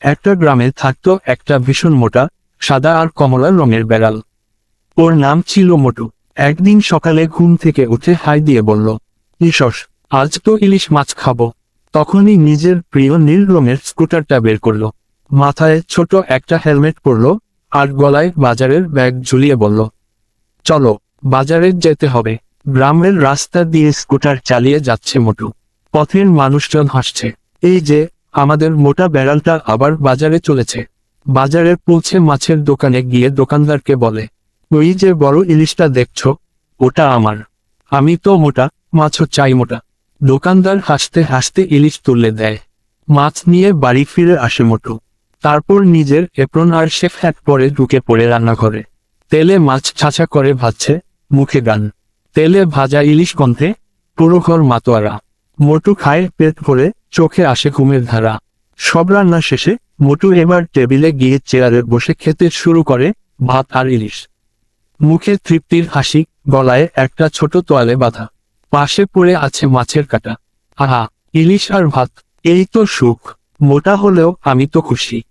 একটা গ্রামে থাকতো একটা ভীষণ মোটা, সাদা আর কমলা রঙের বেড়াল। ওর নাম ছিল মোটু। একদিন সকালে ঘুম থেকে উঠে হাই দিয়ে বলল ইসস আজ তো ইলিশ মাছ খাব। তখনই নিজের প্রিয় নীল রঙের স্কুটারটা বের করল। মাথায় ছোট একটা হেলমেট পরলো আর গলায় বাজারের ব্যাগ ঝুলিয়ে বলল, চলো, বাজারে যেতে হবে। গ্রামের রাস্তা দিয়ে স্কুটার চালিয়ে যাচ্ছে মোটু। পথের মানুষজন হাসছে। এই যে আমাদের মোটা বেড়ালটা আবার বাজারে চলেছে। বাজারে পৌঁছে মাছের দোকানে গিয়ে দোকানদারকে বলে, ওই যে বড় ইলিশটা দেখছ, ওটা আমার। আমি তো মোটা, মাছও চাই মোটা। দোকানদার হাসতে হাসতে ইলিশ তুলে দেয়। মাছ নিয়ে বাড়ি ফিরে আসে মোটু। তারপর নিজের এপ্রন আর শেফ হ্যাট পরে ঢুকে পড়ে রান্নাঘরে। তেলে মাছ ছাঁচা করে ভাজছে, মুখে গান। তেলে ভাজা ইলিশ গন্ধে পুরো ঘর মাতোয়ারা। মোটু খায় পেট ভরে চোখে আসে ঘুমের ধারা। সব রান্না শেষে মোটু এবার টেবিলে গিয়ে চেয়ারে বসে খেতে শুরু করে ভাত আর ইলিশ। মুখে তৃপ্তির হাসি, গলায় একটা ছোট তোয়ালে বাঁধা। পাশে পড়ে আছে মাছের কাটা। আহা, ইলিশ আর ভাত, এই তো সুখ। মোটা হলেও আমি তো খুশি।